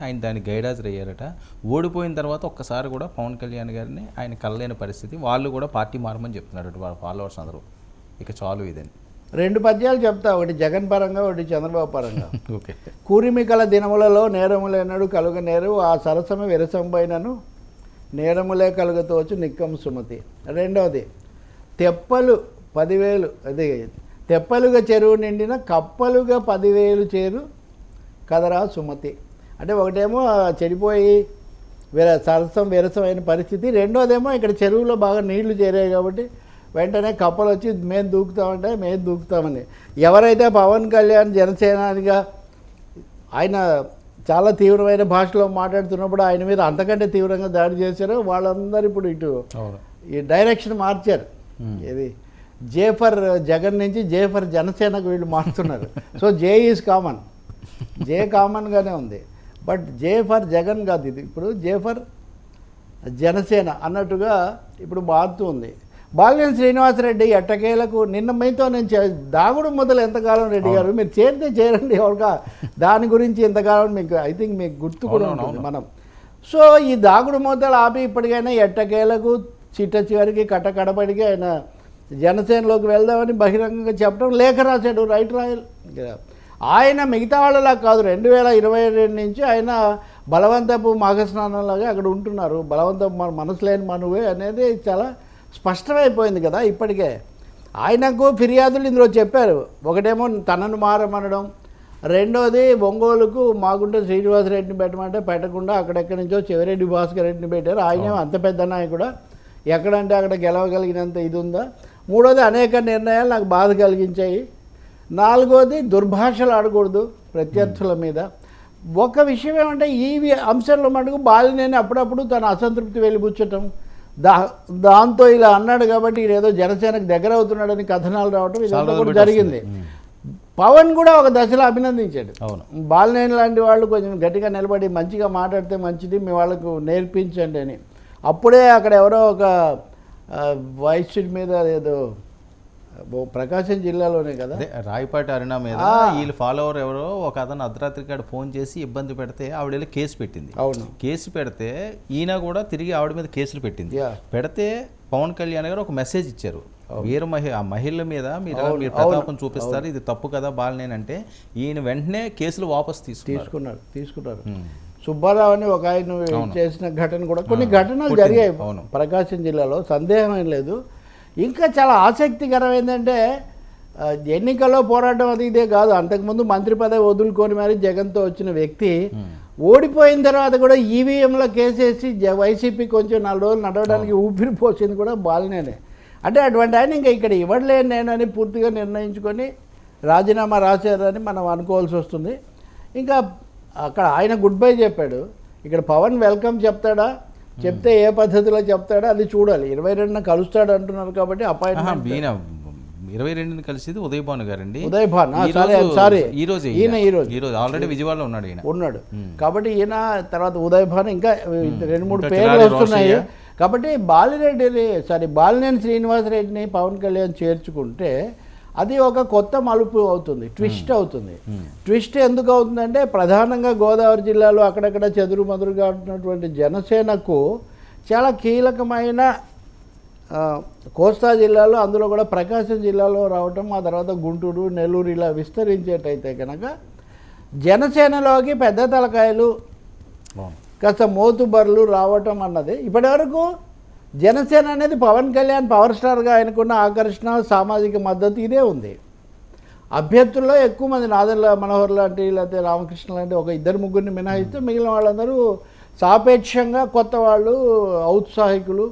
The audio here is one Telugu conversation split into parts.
ఆయన దాని గైడాజర్ అయ్యారట ఓడిపోయిన తర్వాత ఒక్కసారి కూడా పవన్ కళ్యాణ్ గారిని ఆయన కలలేని పరిస్థితి. వాళ్ళు కూడా పార్టీ మారమని చెప్తున్నారు వాళ్ళ ఫాలోవర్స్ అందరూ. ఇక చాలు ఇదని. రెండు పద్యాలు చెప్తా. ఒకటి జగన్ పరంగా ఒకటి చంద్రబాబు పరంగా. ఓకే. కూరిమికల దినములలో నేరములేనడు కలుగ నేరు ఆ సరసమ విరసంపైనను నేరములే కలుగతోచు నిక్కం సుమతి. రెండవది తెప్పలు పదివేలు అది తెప్పలుగా చెరువు నిండిన కప్పలుగా పదివేలు చేరు కదరా సుమతి. అంటే ఒకటేమో చెడిపోయి విర సరసం విరసమైన పరిస్థితి రెండోదేమో ఇక్కడ చెరువులో బాగా నీళ్ళు చేరాయి కాబట్టి వెంటనే కప్పలు వచ్చి మేము దూకుతామంటే మేము దూకుతామని. ఎవరైతే పవన్ కళ్యాణ్ జనసేనానిగా ఆయన చాలా తీవ్రమైన భాషలో మాట్లాడుతున్నప్పుడు ఆయన మీద అంతకంటే తీవ్రంగా దాడి చేశారో వాళ్ళందరూ ఇప్పుడు ఇటు ఈ డైరెక్షన్ మార్చారు. ఇది జేఫర్ జగన్ నుంచి జేఫర్ జనసేనకు వీళ్ళు మారుతున్నారు. So J is common. J కామన్గానే ఉంది. బట్ జే ఫర్ జగన్ కాదు ఇది. ఇప్పుడు జే ఫర్ జనసేన అన్నట్టుగా ఇప్పుడు మారుతూ ఉంది. బాలినేని శ్రీనివాసరెడ్డి ఎట్టకేలకు నిన్న మీతో నేను చే- దాగుడు మొదలు ఎంతకాలం రెడ్డి గారు? మీరు చేరితే చేరండి ఎవరికా దాని గురించి ఎంతకాలం మీకు ఐ థింక్ మీకు గుర్తు కూడా ఉంటుంది మనం. సో ఈ దాగుడు మూతలు ఆపి ఇప్పటికైనా ఎట్టకేలకు చిట్ట చివరికి కట్ట కడపడికి ఆయన జనసేనలోకి వెళ్దామని బహిరంగంగా చెప్పడం లేఖ రాశాడు రైట్ రాయల్. ఆయన మిగతా వాళ్ళలా కాదు. రెండు వేల ఇరవై రెండు నుంచి ఆయన బలవంతపు మాఘస్నానంలాగా అక్కడ ఉంటున్నారు. బలవంతపు మన మనసు లేని మనువే అనేది చాలా స్పష్టమైపోయింది కదా ఇప్పటికే. ఆయనకు ఫిర్యాదులు ఇందులో చెప్పారు. ఒకటేమో తనను మారమనడం. రెండోది ఒంగోలుకు మాగుంట శ్రీనివాసరెడ్డిని పెట్టమంటే పెట్టకుండా అక్కడెక్కడి నుంచో చెవిరెడ్డి భాస్కర్ రెడ్డిని పెట్టారు ఆయన అంత పెద్ద నాయకుడు? ఎక్కడంటే అక్కడ గెలవగలిగినంత ఇది ఉందా మూడోది అనేక నిర్ణయాలు నాకు బాధ కలిగించాయి. నాలుగోది దుర్భాషలు ఆడకూడదు ప్రత్యర్థుల మీద. ఒక విషయం ఏమంటే ఈ అంశంలో మటుకు బాలినేని అప్పుడప్పుడు తన అసంతృప్తి వెలిబుచ్చటం దా దాంతో ఇలా అన్నాడు కాబట్టి ఏదో జనసేనకు దగ్గర అవుతున్నాడని కథనాలు రావటం ఇదంతా కూడా జరిగింది. పవన్ కూడా ఒక దశలో అభినందించాడు. అవును. బాలినేని లాంటి వాళ్ళు కొంచెం గట్టిగా నిలబడి మంచిగా మాట్లాడితే మంచిది మీ వాళ్ళకు నేర్పించండి అని. అప్పుడే అక్కడ ఎవరో ఒక వైశ్యుడి మీద ఏదో ప్రకాశం జిల్లాలోనే కదా? రాయపాటి అరుణ మీద. వీళ్ళ ఫాలోవర్ ఎవరో ఒక అతను అర్ధరాత్రి కాడ ఫోన్ చేసి ఇబ్బంది పెడితే ఆవిడ వెళ్ళి కేసు పెట్టింది. అవును. కేసు పెడితే ఈయన కూడా తిరిగి ఆవిడ మీద కేసులు పెట్టింది. పెడితే పవన్ కళ్యాణ్ గారు ఒక మెసేజ్ ఇచ్చారు. వీర మహి ఆ మహిళ మీద మీరు మీరు ప్రతాపం చూపిస్తారు? ఇది తప్పు కదా బాలనేనంటే ఈయన వెంటనే కేసులు వాపస్ తీసుకున్నారు. తీసుకున్నారు. సుబ్బారావు అని ఒక ఆయన చేసిన ఘటన కూడా కొన్ని ఘటనలు జరిగాయి. ప్రకాశం జిల్లాలో సందేహం ఏం లేదు. ఇంకా చాలా ఆసక్తికరం ఏంటంటే ఎన్నికల్లో పోరాటం అది ఇదే కాదు. అంతకుముందు మంత్రి పదవి వదులుకొని మరి జగన్తో వచ్చిన వ్యక్తి ఓడిపోయిన తర్వాత కూడా ఈవీఎంలో కేసేసి జ- వైసీపీ కొంచెం నాలుగు రోజులు నడవడానికి ఊపిరి పోసింది కూడా బాలినేనే. అంటే అటువంటి ఆయన ఇంకా ఇక్కడ ఇవ్వట్లేను నేను అని పూర్తిగా నిర్ణయించుకొని రాజీనామా రాశారని మనం అనుకోవాల్సి వస్తుంది. ఇంకా అక్కడ ఆయన గుడ్ బై చెప్పాడు. ఇక్కడ పవన్ వెల్కమ్ చెప్తాడా? చెప్తే ఏ పద్ధతిలో చెప్తాడో అది చూడాలి. ఇరవై రెండున కలుస్తాడు అంటున్నారు కాబట్టి అపాయింట్మెంట్. ఇరవై రెండుని కలిసింది ఉదయ్ భాను గారండి ఉదయ్ భాన్ సారీ ఈ రోజు ఈయన. ఈ రోజు. ఈ రోజు ఆల్రెడీ విజయవాడలో ఉన్నాడు ఈయన. ఉన్నాడు. కాబట్టి ఈయన తర్వాత ఉదయ్ భాన్ ఇంకా రెండు మూడు పేర్లు వస్తున్నాయి. కాబట్టి బాలిరెడ్డిని సారీ బాలినేని శ్రీనివాసరెడ్డిని పవన్ కళ్యాణ్ చేర్చుకుంటే అది ఒక కొత్త మలుపు అవుతుంది ట్విస్ట్ అవుతుంది. ట్విస్ట్ ఎందుకు అవుతుందంటే ప్రధానంగా గోదావరి జిల్లాలో అక్కడక్కడ చెదురు మదురుగా ఉంటున్నటువంటి జనసేనకు చాలా కీలకమైన కోస్తా జిల్లాలో అందులో కూడా ప్రకాశం జిల్లాలో రావటం ఆ తర్వాత గుంటూరు నెల్లూరు ఇలా విస్తరించేటైతే కనుక జనసేనలోకి పెద్ద తలకాయలు. కాస్త మోతుబర్లు రావటం అన్నది ఇప్పటివరకు జనసేన అనేది పవన్ కళ్యాణ్ పవర్ స్టార్గా ఆయనకున్న ఆకర్షణ సామాజిక మద్దతు ఇదే ఉంది. అభ్యర్థుల్లో ఎక్కువ మంది నాదెల్ల మనోహర్ లాంటి లేకపోతే రామకృష్ణ లాంటి ఒక ఇద్దరు ముగ్గురిని మినహాయిస్తే మిగిలిన వాళ్ళందరూ సాపేక్షంగా కొత్త వాళ్ళు ఔత్సాహికులు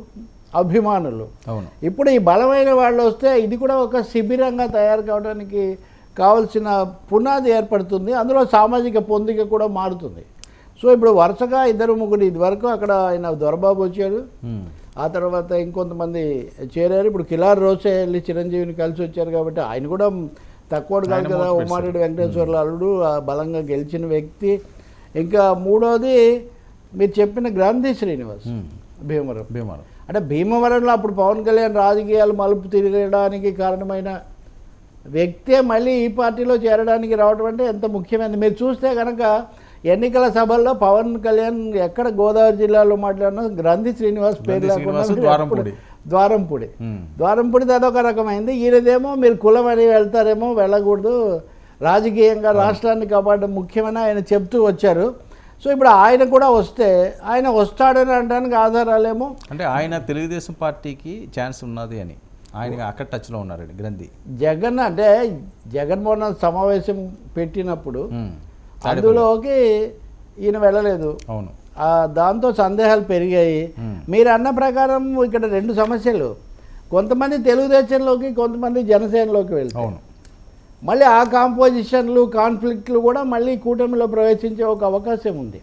అభిమానులు. అవును. ఇప్పుడు ఈ బలమైన వాళ్ళు వస్తే ఇది కూడా ఒక శిబిరంగా తయారు కావడానికి కావలసిన పునాది ఏర్పడుతుంది. అందులో సామాజిక పొందిక కూడా మారుతుంది. సో ఇప్పుడు వరుసగా ఇద్దరు ముగ్గురు ఇది వరకు అక్కడ ఆయన దొరబాబు వచ్చాడు. ఆ తర్వాత ఇంకొంతమంది చేరారు. ఇప్పుడు కిలార్ రోసే వెళ్ళి చిరంజీవిని కలిసి వచ్చారు కాబట్టి ఆయన కూడా తక్కువ కాదు కదా మోటు ఉమారెడ్డి వెంకటేశ్వర్ల అల్లుడు బలంగా గెలిచిన వ్యక్తి. ఇంకా మూడోది మీరు చెప్పిన గ్రాంధి శ్రీనివాస్. భీమవరం. భీమవరం. అంటే భీమవరంలో అప్పుడు పవన్ కళ్యాణ్ రాజకీయాలు మలుపు తిరగడానికి కారణమైన వ్యక్తే మళ్ళీ ఈ పార్టీలో చేరడానికి రావడం అంటే ఎంత ముఖ్యమైనది? మీరు చూస్తే కనుక ఎన్నికల సభల్లో పవన్ కళ్యాణ్ ఎక్కడ గోదావరి జిల్లాలో మాట్లాడినా గ్రంథి శ్రీనివాస్ పేరు లేకుండా ద్వారంపూడి. ద్వారంపూడి. అదొక రకమైంది. ఈయనదేమో మీరు కులం అని వెళ్తారేమో వెళ్ళకూడదు. రాజకీయంగా రాష్ట్రాన్ని కాపాడడం ముఖ్యమని ఆయన చెప్తూ వచ్చారు. సో ఇప్పుడు ఆయన కూడా వస్తే ఆయన వస్తాడని అనడానికి ఆధారాలేమో అంటే ఆయన తెలుగుదేశం పార్టీకి ఛాన్స్ ఉన్నది అని. ఆయన అక్కడ టచ్లో ఉన్నారండి గ్రంథి. జగన్ అంటే జగన్మోహన్ సమావేశం పెట్టినప్పుడు. అందులోకి ఈయన వెళ్ళలేదు. అవును. దాంతో సందేహాలు పెరిగాయి. మీరు అన్న ప్రకారం ఇక్కడ రెండు సమస్యలు. కొంతమంది తెలుగుదేశంలోకి కొంతమంది జనసేనలోకి వెళ్తారు మళ్ళీ ఆ కాంపోజిషన్లు కాన్ఫ్లిక్ట్లు కూడా మళ్ళీ కూటమిలో ప్రవేశించే ఒక అవకాశం ఉంది.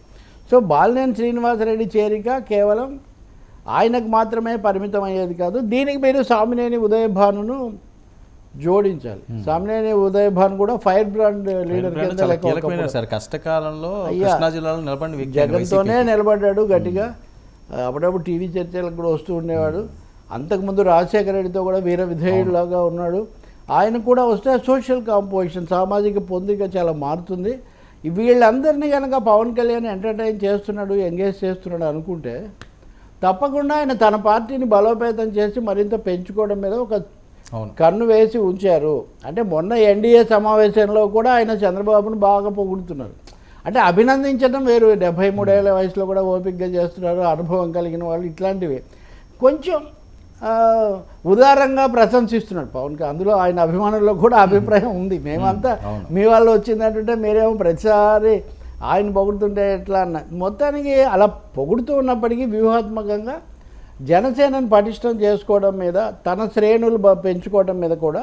సో బాలినేని శ్రీనివాసరెడ్డి చేరిక కేవలం ఆయనకు మాత్రమే పరిమితం అయ్యేది కాదు. దీనికి మీరు సామినేని ఉదయభానును జోడించాలి. సామినేని ఉదయభాన్ కూడా ఫైర్ బ్రాండ్ లీడర్ కింద. సార్. కష్టకాలంలో. కృష్ణా జిల్లాలో ఆయన జగన్తోనే. నిలబడ్డాడు గట్టిగా. ఆ, అప్పుడప్పుడు టీవీ చర్చలకు కూడా వస్తూ ఉండేవాడు. అంతకుముందు రాజశేఖర రెడ్డితో కూడా వీర విధేయుడిలాగా ఉన్నాడు. ఆయన కూడా వస్తే సోషల్ కాంపోజిషన్ సామాజిక పొందిక చాలా మారుతుంది. వీళ్ళందరినీ కనుక పవన్ కళ్యాణ్ ఎంటర్టైన్ చేస్తున్నాడు ఎంగేజ్ చేస్తున్నాడు అనుకుంటే తప్పకుండా ఆయన తన పార్టీని బలోపేతం చేసి మరింత పెంచుకోవడం మీద ఒక కన్ను వేసి ఉంచారు. అంటే మొన్న ఎన్డీఏ సమావేశంలో కూడా ఆయన చంద్రబాబును బాగా పొగుడుతున్నారు. అంటే అభినందించడం వేరు. డెబ్బై మూడేళ్ళ వయసులో కూడా ఓపికగా చేస్తున్నారు. అనుభవం కలిగిన వాళ్ళు ఇట్లాంటివి. కొంచెం ఉదారంగా ప్రశంసిస్తున్నాడు పవన్ అందులో ఆయన అభిమానుల్లో కూడా అభిప్రాయం ఉంది. మేమంతా. మీ వాళ్ళు వచ్చిందంటుంటే మీరేమో ప్రతిసారి ఆయన పొగుడుతుంటే ఎట్లా అన్న. మొత్తానికి అలా పొగుడుతూ ఉన్నప్పటికీ వ్యూహాత్మకంగా జనసేనను పటిష్టం చేసుకోవడం మీద తన శ్రేణులు పెంచుకోవడం మీద కూడా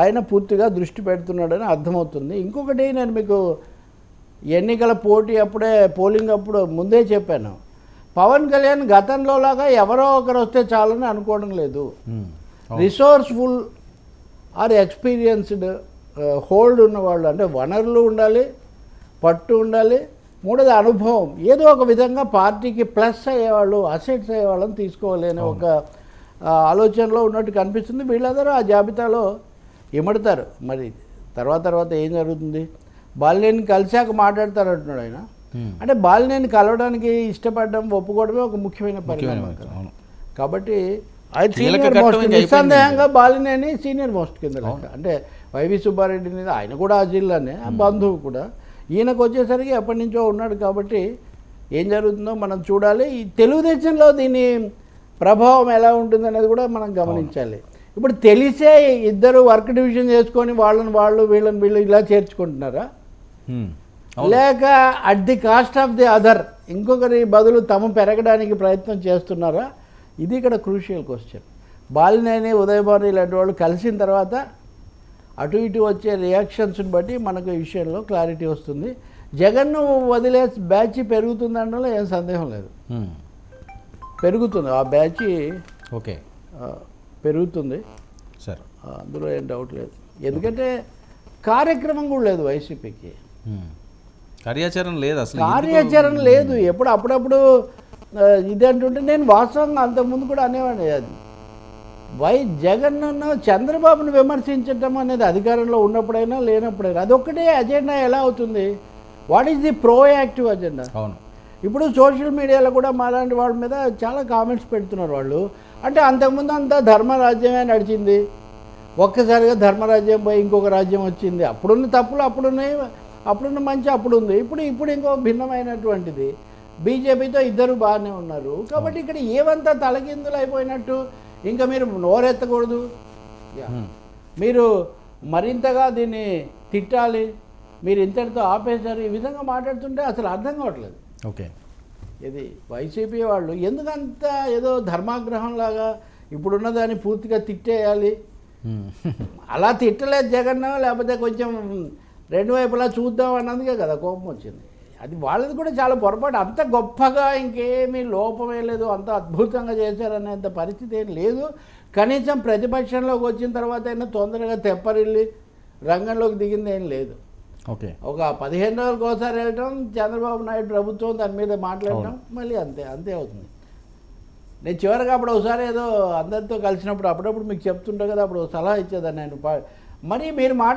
ఆయన పూర్తిగా దృష్టి పెడుతున్నాడని అర్థమవుతుంది. ఇంకొకటి నేను మీకు ఎన్నికల పోటీ అప్పుడే పోలింగ్ అప్పుడు ముందే చెప్పాను. పవన్ కళ్యాణ్ గతంలో లాగా ఎవరో ఒకరు వస్తే చాలని అనుకోవడం లేదు. రిసోర్స్ఫుల్ ఆర్ ఎక్స్పీరియన్స్డ్ హోల్డ్ ఉన్నవాళ్ళు అంటే వనరులు ఉండాలి పట్టు ఉండాలి మూడోది అనుభవం. ఏదో ఒక విధంగా పార్టీకి ప్లస్ అయ్యేవాళ్ళు అసెట్స్ అయ్యేవాళ్ళని తీసుకోవాలి ఒక ఆలోచనలో ఉన్నట్టు కనిపిస్తుంది. వీళ్ళందరూ ఆ జాబితాలో ఇమడతారు. మరి తర్వాత తర్వాత ఏం జరుగుతుంది? బాలినేని కలిశాక మాట్లాడతారు అంటున్నాడు ఆయన. అంటే బాలినేని కలవడానికి ఇష్టపడడం ఒప్పుకోవడమే ఒక ముఖ్యమైన పరిణామం కాబట్టి. నిస్సందేహంగా బాలినేని సీనియర్ మోస్ట్ కింద అంటే వైవి సుబ్బారెడ్డి మీద ఆయన కూడా ఆ జిల్లానే బంధువు కూడా. ఈయనకు వచ్చేసరికి ఎప్పటి నుంచో ఉన్నాడు కాబట్టి ఏం జరుగుతుందో మనం చూడాలి. ఈ తెలుగుదేశంలో దీని ప్రభావం ఎలా ఉంటుందనేది కూడా మనం గమనించాలి. ఇప్పుడు తెలిసే ఇద్దరు వర్క్ డివిజన్ చేసుకొని వాళ్ళని వాళ్ళు వీళ్ళని వీళ్ళు ఇలా చేర్చుకుంటున్నారా? లేక at the cost of the other ఇంకొకరి బదులు తమ పెరగడానికి ప్రయత్నం చేస్తున్నారా? ఇది ఇక్కడ క్రూషియల్ క్వశ్చన్. బాలినేని ఉదయభాను ఇలాంటి వాళ్ళు కలిసిన తర్వాత అటు ఇటు వచ్చే రియాక్షన్స్ని బట్టి మనకు ఈ విషయంలో క్లారిటీ వస్తుంది. జగన్ను వదిలే బ్యాచ్ పెరుగుతుందనలో ఏం సందేహం లేదు. ఉమ్. పెరుగుతుంది. ఆ బ్యాచ్ ఓకే. పెరుగుతుంది. సార్. అందులో ఏం డౌట్ లేదు. ఎందుకంటే కార్యక్రమం కూడా లేదు వైసీపీకి. ఉమ్. కార్యాచరణ లేదు అసలు? కార్యాచరణ లేదు. ఎప్పుడు అప్పుడప్పుడు ఇది అంటుంటే నేను వాస్తవంగా అంతకుముందు కూడా అనేవాడిని అది. వై జగన్ చంద్రబాబును విమర్శించటం అనేది అధికారంలో ఉన్నప్పుడైనా లేనప్పుడైనా అదొక్కటే అజెండా ఎలా అవుతుంది? What is the proactive agenda అవును. ఇప్పుడు సోషల్ మీడియాలో కూడా మాలాంటి వాళ్ళ మీద చాలా కామెంట్స్ పెడుతున్నారు వాళ్ళు. అంటే అంతకుముందు అంతా ధర్మరాజ్యమే నడిచింది. ఒక్కసారిగా ధర్మరాజ్యం పోయి ఇంకొక రాజ్యం వచ్చింది. అప్పుడున్న తప్పులు అప్పుడున్నాయి అప్పుడున్న మంచి అప్పుడు ఉంది. ఇప్పుడు ఇప్పుడు ఇంకో భిన్నమైనటువంటిది. బీజేపీతో ఇద్దరు బాగానే ఉన్నారు. కాబట్టి ఇక్కడ ఏమంతా తలకిందులు అయిపోయినట్టు ఇంకా మీరు నోరెత్తకూడదు. ఉమ్. మీరు మరింతగా దీన్ని తిట్టాలి. మీరు ఇంతటితో ఆపేశారు. ఈ విధంగా మాట్లాడుతుంటే అసలు అర్థం కావట్లేదు. ఓకే. ఇది వైసీపీ వాళ్ళు ఎందుకంత ఏదో ధర్మాగ్రహంలాగా ఇప్పుడున్న దాన్ని పూర్తిగా తిట్టేయాలి? ఉమ్. అలా తిట్టలేదు జగన్ లేకపోతే కొంచెం రెండు వైపులా చూద్దాం అన్నందుకే కదా కోపం వచ్చింది. అది వాళ్ళది కూడా చాలా పొరపాటు. అంత గొప్పగా ఇంకేమీ లోపమే లేదు అంత అద్భుతంగా చేశారనేంత పరిస్థితి ఏం లేదు. కనీసం ప్రతిపక్షంలోకి వచ్చిన తర్వాత అయినా తొందరగా తెప్పరిల్లి రంగంలోకి దిగింది ఏం లేదు. ఓకే. ఒక పదిహేను రోజులకు ఒకసారి వెళ్ళటం చంద్రబాబు నాయుడు ప్రభుత్వం దాని మీద మాట్లాడటం మళ్ళీ అంతే అంతే అవుతుంది. నేను చివరికి అప్పుడు ఒకసారి ఏదో అందరితో కలిసినప్పుడు అప్పుడప్పుడు మీకు చెప్తుంటా కదా అప్పుడు సలహా ఇచ్చేదాన్ని నేను. మరి మీరు మాట